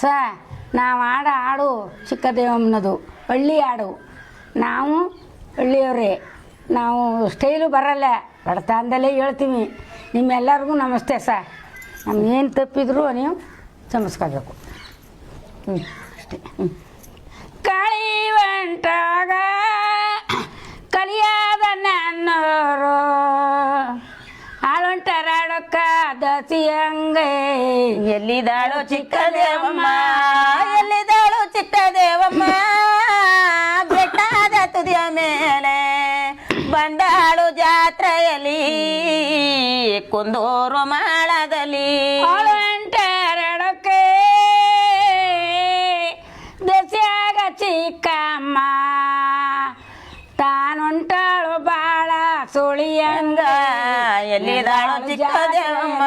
ಸ, ನಾವು ಆಡ ಹಾಡು ಚಿಕ್ಕದೇವಮ್ಮನದು, ಹಳ್ಳಿ ಹಾಡು ನಾವು ಹಳ್ಳಿಯವರೇ. ನಾವು ಸ್ಟೈಲು ಬರಲ್ಲ. ಬಡತನದಲ್ಲೇ ಹೇಳ್ತೀವಿ ನಿಮ್ಮೆಲ್ಲರಿಗೂ ನಮಸ್ತೆ ಸ. ನಮ್ಗೇನು ತಪ್ಪಿದ್ರು ನೀವು ಕ್ಷಮಿಸ್ಕೋಬೇಕು ಹ್ಞೂ ಅಷ್ಟೇ. ಹ್ಞೂ ಕಳಿವಂಟಾಗ, ಕಲಿಯಾದ ನನ್ನೋರು ದಸಿಯಂಗೆ ಎಲ್ಲಿದಾಳು ಚಿಕ್ಕ ದೇವಮ್ಮ. ಎಲ್ಲಿದಾಳು ಚಿಕ್ಕ ದೇವಮ್ಮ. ಬೆಟ್ಟದ ತುದಿಯ ಮೇಲೆ ಬಂದಾಳು ಜಾತ್ರೆಯಲ್ಲಿ ಕುಂದೂರು ಮಾಳದಲ್ಲಿ ಬಾಳ ಸುಳಿಯಂಗ ಎಲ್ಲಿದಾಳು ಚಿಕ್ಕ ದೇವಮ್ಮ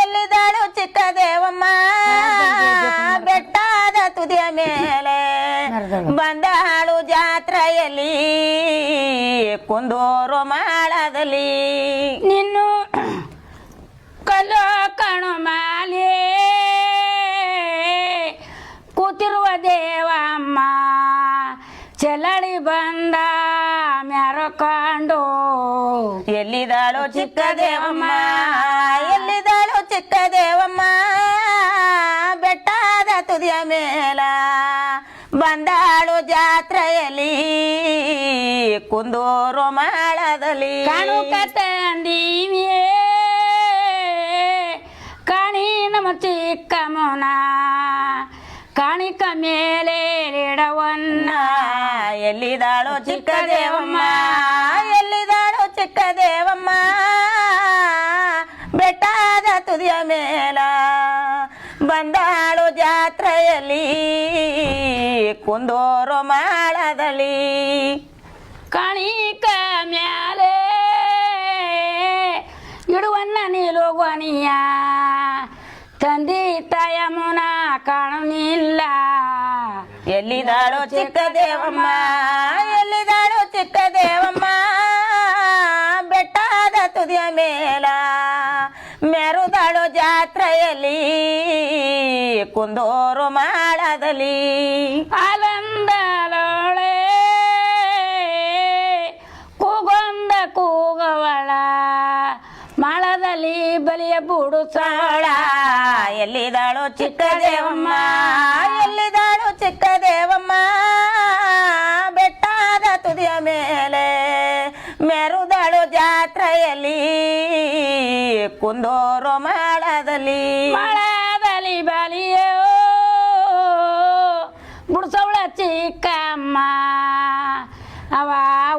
ಎಲ್ಲಿದಾಳು ಚಿಕ್ಕ ದೇವಮ್ಮ ಬೆಟ್ಟದ ತುದಿಯ ಮೇಲೆ ಬಂದಾಳು ಜಾತ್ರೆಯಲ್ಲಿ ಕುಂದೂರು ಮಾಳದಲ್ಲಿ ನಿನ್ನು ಕಲ್ಲು ಕಣು ಚೆಲಡಿ ಬಂದ ಮೆರಕೊಂಡು ಎಲ್ಲಿದಾಳು ಚಿಕ್ಕ ದೇವಮ್ಮ ಎಲ್ಲಿದಾಳು ಚಿಕ್ಕ ದೇವಮ್ಮ ಬೆಟ್ಟದ ತುದಿಯ ಮೇಲ ಬಂದಾಳು ಜಾತ್ರೆಯಲ್ಲಿ, ಕುಂದೂರು ಮಾಳದಲ್ಲಿ. ಕಣು ತಂದೀವಿಯೇ ಕಾಣಿ ನಮ್ಮ ಚಿಕ್ಕ ಮೋನ ಕಾಣಿಕ ಮೇಲೆ ಇಡವನ್ನ ಎಲ್ಲಿದಾಳು ಚಿಕ್ಕ ದೇವಮ್ಮ? ಎಲ್ಲಿದಾಳು ಚಿಕ್ಕ ದೇವಮ್ಮ? ಬೆಟ್ಟದ ತುದಿಯ ಮೇಲ ಬಂದಾಳು ಜಾತ್ರೆಯಲ್ಲಿ ಕುಂದೋರು ಮಾಳದಲ್ಲಿ. ಕಾಣಿಕ ಮ್ಯಾಲೆ ಇಡುವನ್ನ ನಿಲುವನಿಯ ತಂದಿ ತಯಮುನ ಕಾಣುನಿಲ್ಲ. ಎಲ್ಲಿದಾಳು ಚಿಕ್ಕ ದೇವಮ್ಮ ಎಲ್ಲಿದಾಳೋ ಚಿಕ್ಕ ದೇವಮ್ಮ ಬೆಟ್ಟದ ತುದಿಯ ಮೇಲ ಮೆರುದಾಳೋ ಜಾತ್ರೆಯಲ್ಲಿ ಕುಂದೋರು ಮಾಡದಲ್ಲಿ ಅಲಂದಳೋಳೆ ಕೂಗೊಂದ ಕೂಗವಳ ಮಳದಲ್ಲಿ ಬಲಿಯ ಬುಡುಸಾಳ. ಎಲ್ಲಿದಾಳೋ ಚಿಕ್ಕ ದೇವಮ್ಮ ಎಲ್ಲಿದಾಳು ಚಿಕ್ಕ ದೇವಮ್ಮ ಬೆಟ್ಟದ ತುದಿಯ ಮೇಲೆ ಮೆರುದಳು ಜಾತ್ರೆಯಲ್ಲಿ ಕುಂದೋರು ಮಾಳದಲ್ಲಿ. ಮಾಳದಲ್ಲಿ ಬಲಿಯೋ ಬುಡ್ಸವಳ ಚಿಕ್ಕಮ್ಮ. ಅವ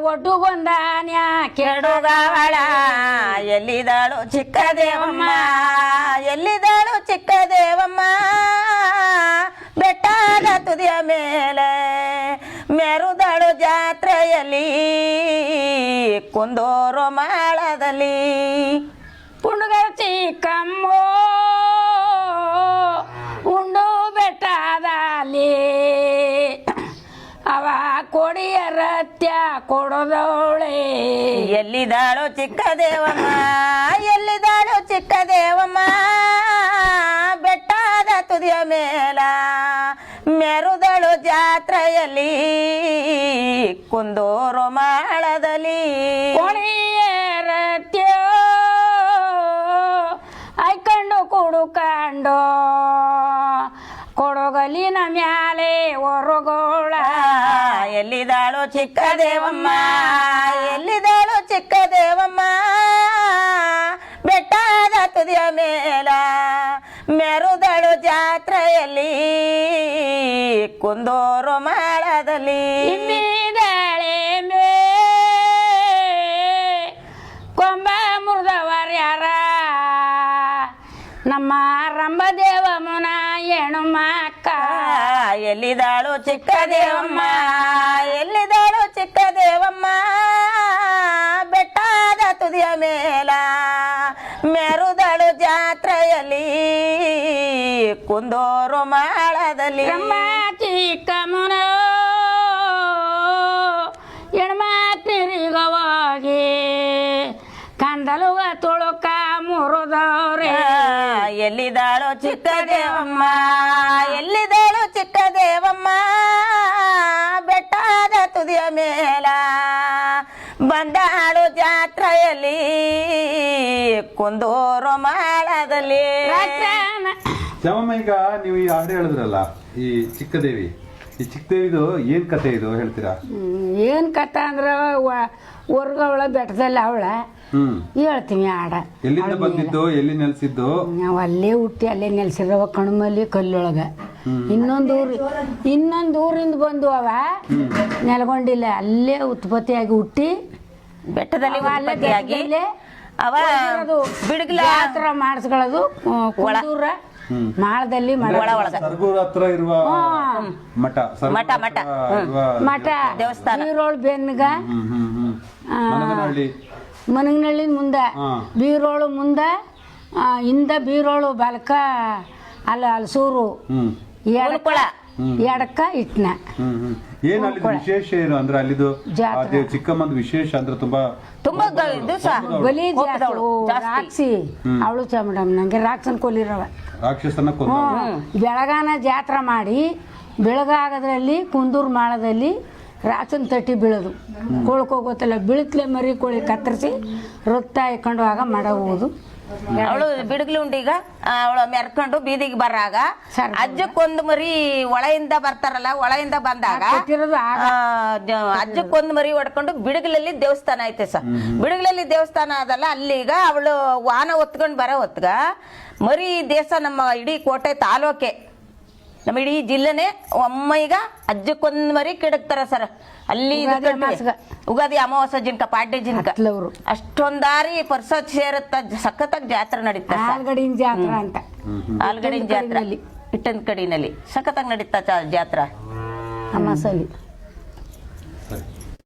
ಒಡ್ಡು ನ್ಯಾ ಕೆಡುಗವಳ ಎಲ್ಲಿದಾಳು ಚಿಕ್ಕ ದೇವಮ್ಮ ಎಲ್ಲಿದಾಳು ಚಿಕ್ಕ ದೇವಮ್ಮ? ಮೇಲೆ ಮೆರುದಳು ಜಾತ್ರೆಯಲ್ಲಿ ಕುಂದೋರು ಮಾಳದಲ್ಲಿ. ಪುಂಡುಗರ ಚಿಕ್ಕಮ್ಮೋ ಉಂಡು ಬೆಟ್ಟದಲ್ಲಿ. ಅವ ಕೊಡಿಯ ರತ್ಯ ಕೊಡದವಳೆ. ಎಲ್ಲಿದಾಳು ಚಿಕ್ಕ ದೇವಮ್ಮ ಎಲ್ಲಿದಾಳು ಚಿಕ್ಕ ದೇವಮ್ಮ ಬೆಟ್ಟದ ತುದಿಯ ಮೇಲ. ಜಾತ್ರೆಯಲ್ಲಿ ಕುಂದೂರು ಮಾಳದಲ್ಲಿ. ಕೊಡಿಯ ರತ್ಯ ಐಕಂಡು ಕುಡುಕಂಡು ಕೊಡಗಲಿನ ಮ್ಯಾಲೆ ಹೊರಗೋಳ ಎಲ್ಲಿದಾಳು ಚಿಕ್ಕ ದೇವಮ್ಮ ಎಲ್ಲಿದಾಳು ಚಿಕ್ಕ ದೇವಮ್ಮ. ಬೆಟ್ಟದ ತುದಿಯ ಮೇಲ ಮೆರುದಳು ಜಾತ್ರೆಯಲ್ಲಿ ಕುಂದೋರು ಮಾಳದಲ್ಲಿ. ಮೇ ಕೊಂಬ ಮುರಿದವರ್ಯಾರ ನಮ್ಮ ರಂಭದೇವ ಮುನ ಹೆಣ್ಣು ಮಕ್ಕ ಎಲ್ಲಿದಾಳು ಚಿಕ್ಕ ದೇವಮ್ಮ? ಎಲ್ಲಿದಾಳು ಚಿಕ್ಕ ದೇವಮ್ಮ? ಬೆಟ್ಟದ ತುದಿಯ ಮೇಲ ಮೆರುದಳು ಜಾತ್ರೆಯಲ್ಲಿ. ಕುಂದೂರು ಮಾಳದಲ್ಲಿ. ರಂಭ ಚಿಕ್ಕ ಮುನ ಹೆಣ್ಮಾತಿರಿಗವಾಗಿ ಕಂದಲುವ ತುಳುಕ ಮುರಿದವ್ರೆ. ಎಲ್ಲಿದಾಳು ಚಿಕ್ಕ ದೇವಮ್ಮ ಎಲ್ಲಿದಾಳು ಚಿಕ್ಕ ದೇವಮ್ಮ ಬೆಟ್ಟದ ತುದಿಯ ಮೇಲ ಬಂದಾಳು ಜಾತ್ರೆಯಲ್ಲಿ ಕುಂದೂರು ಮಾಳದಲ್ಲಿ. ಶ್ಯಾಮಮ್ಮ ಈಗ ನೀವು ಈ ಹಾಡು ಹೇಳಿದ್ರಲ್ಲ ಈ ಚಿಕ್ಕದೇವಿ. ಈ ಚಿಕ್ಕದೇವಿದು ಏನ್ ಕತೆ ಇದು ಹೇಳ್ತೀರಾ? ಏನು ಕಥೆ ಅಂದ್ರೆ ಹೊರ್ಗವಳ ಬೆಟ್ಟದಲ್ಲಿ ಅವಳ. ಹೇಳ್ತೀನಿ ಆಡ ಎಲ್ಲಿಂದ ಬಂದಿದ್ದು ಎಲ್ಲಿ ನೆಲೆಸಿದ್ದು? ನಾವು ಅಲ್ಲೇ ಹುಟ್ಟಿ ಅಲ್ಲೇ ನೆಲೆಸಿರವ ಕಣ್ಮಲ್ಲಿ ಕಲ್ಲೊಳಗ. ಇನ್ನೊಂದು ಊರು ಇನ್ನೊಂದು ಊರಿಂದ ಬಂದು ಅವ ನೆಲಗೊಂಡಿಲ್ಲ. ಅಲ್ಲೇ ಉತ್ಪತ್ತಿಯಾಗಿ ಹುಟ್ಟಿ ಬೆಟ್ಟದಲ್ಲಿ ಅಲ್ಲೇ ಅವ ಹೊರ್ಗಿರೋದು ಆ ಥರ ಮಾಡಿಸ್ಕೊಳ್ಳೋದು ಕುಂದೂರ ಮಾಳದಲ್ಲಿ ಒಳ ಒಳಗ. ಸರ್ಗೂರ್ ಹತ್ರ ಇರುವ ಮಠ ಮಠ, ಮಠ. ಮಠ ದೇವಸ್ಥಾನ. ಬೀರೋಳ್ ಬೆನ್ಗ. ಮನಗನಹಳ್ಳಿ. ಮುಂದೆ. ಬೀರೋಳು ಮುಂದೆ. ಹಿಂದೆ ಬೀರೋಳು ಬಾಲಕ ಅಲ್ಲ ಅಲ್ಸೂರು. ಹ್ಮ್. ಎಡಕ್ಕ ಇಟ್ನ. ಏನು ಅಲ್ಲಿ ವಿಶೇಷ ಏನು? ಅಂದ್ರೆ ಅಲ್ಲಿದು ಚಿಕ್ಕಮ್ಮಂದು ವಿಶೇಷ ಅಂದ್ರೆ ತುಂಬಾ ತುಂಬಾ ಗ- ಬಲಿ ಹೋಗ್ದವ್ಳು, ಜಾಸ್ತಿ. ರಾಕ್ಷಿ. ಅವಳು ಮೇಡಮ್ ನಂಗೆ ರಾಕ್ಷನ್ ಕೊಲ್ಲಿರವ. ರಾಕ್ಷಸನ ಬೆಳಗಾನ ಜಾತ್ರೆ ಮಾಡಿ ಬೆಳಗಾಗದ್ರಲ್ಲಿ ಕುಂದೂರು ಮಾಳದಲ್ಲಿ ರಾಚನ್ ತಟ್ಟಿ ಬೀಳೋದು. ಕೋಳ್ಕೋಗೋತಲ್ಲ ಬೀಳತ್ಲೆ ಮರಿ ಕೋಳಿ ಕತ್ತರಿಸಿ ರಕ್ತ ಇಕ್ಕೊಂಡು ಆಗ ಮಾಡಬಹುದು. ಅವಳು ಬಿಡುಗ್ಲಿ ಉಂಡೀಗ ಅವಳು ಮೆರ್ಕೊಂಡು ಬೀದಿಗೆ ಬರಾಗ. ಅಜ್ಜಕ್ಕೊಂದು ಮರಿ ಒಳೆಯಿಂದ ಬರ್ತಾರಲ್ಲ ಒಳೆಯಿಂದ ಬಂದಾಗ ಅಜ್ಜಕ್ಕೊಂದು ಮರಿ ಹೊಡ್ಕೊಂಡು ಬಿಡುಗಲಲ್ಲಿ ದೇವಸ್ಥಾನ ಐತೆ ಸರ್. ಬಿಡುಗಲಲ್ಲಿ ದೇವಸ್ಥಾನ ಅದಲ್ಲ ಅಲ್ಲಿಗ ಅವಳು ವಾಹನ ಹೊತ್ಕೊಂಡು ಬರೋ ಹೊತ್ಗ ಮರಿ ದೇಶ ನಮ್ಮ ಇಡೀ ಕೋಟೆ ತಾಲೂಕೆ. ನಮ್ಮ ಇಡೀ ಜಿಲ್ಲೆನೆ ಒಮ್ಮ ಈಗ ಅಜ್ಜಕ್ಕೊಂದ್ ಮರಿ ಕೆಡಕ್ತಾರ ಸರ್. ಅಲ್ಲಿ ಇದು ಉಗಾದಿ ಕಟ್ಟಿ-. ಉಗಾದಿ ಅಮಾವಾಸ್ಯ ಜಿನ್ಕ ಪಾಡ್ಯ ಜಿನ್ಕ ಅಷ್ಟೊಂದಾರಿ ಪರ್ಸತ್ ಸೇರತ್ತ ಸಖತ್ತಾಗಿ ಜಾತ್ರೆ ನಡೀತಾ ಆಲ್ಗಡಿನ ಜಾತ್ರೆ ಅಂತ. ಆಲ್ಗಡಿನ ಜಾತ್ರೆ. ಕಡಿನಲ್ಲಿ. ಇಟ್ಟಂದ್ ಕಡಿನಲ್ಲಿ. ಸಖತ್ತಾಗಿ ನಡೀತಾ ಜಾತ್ರಾ. ಅಮಾಸಲ್ಲಿ